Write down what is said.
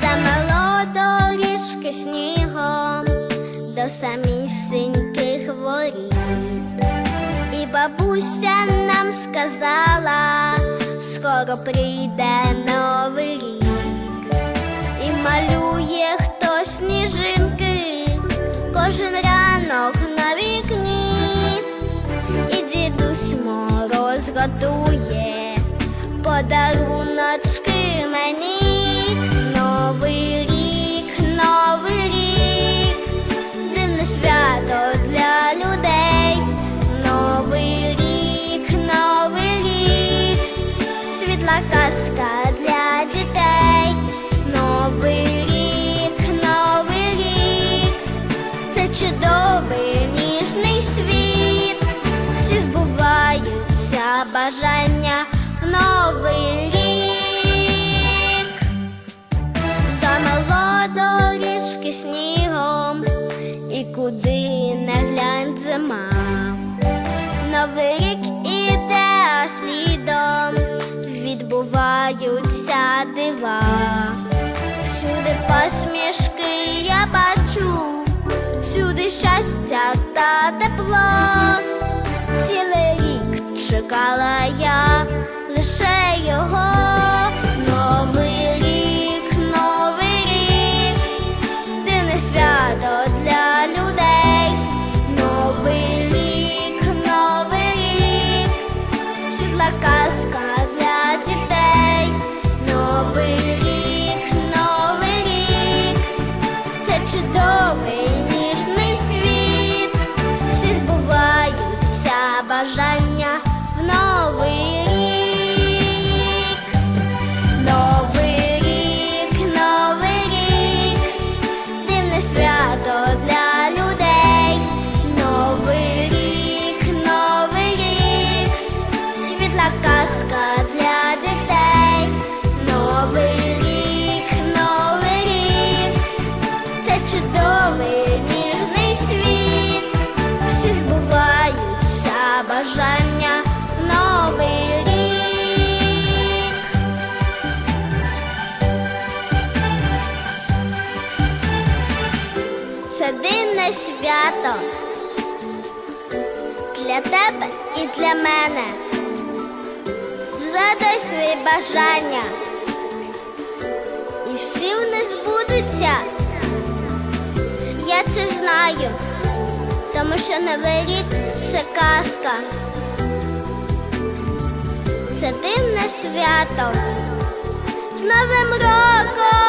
Замело доріжки снігом до самісіньких воріт. І бабуся нам сказала, скоро прийде новий подаруночки мені. Новий рік, новий рік, дивне свято для людей. Новий рік, новий рік, світла казка для дітей. Новий рік, новий рік, це чудовий ніжний світ. Всі збуваються бажання новий рік. Замело доріжки снігом, і куди не глянь зима. Новий рік іде слідом, відбуваються дива. Всюди посмішки я бачу, всюди щастя та тепло. Чекала я лише його. Новий рік, новий рік, дивне свято для людей. Новий рік, новий рік, світла казка для дітей. Новий рік, новий рік, це чудовий свято для тебе і для мене. Задай свої бажання, і всі вони збудуться. Я це знаю, тому що новий рік це казка. Це дивне свято з Новим роком!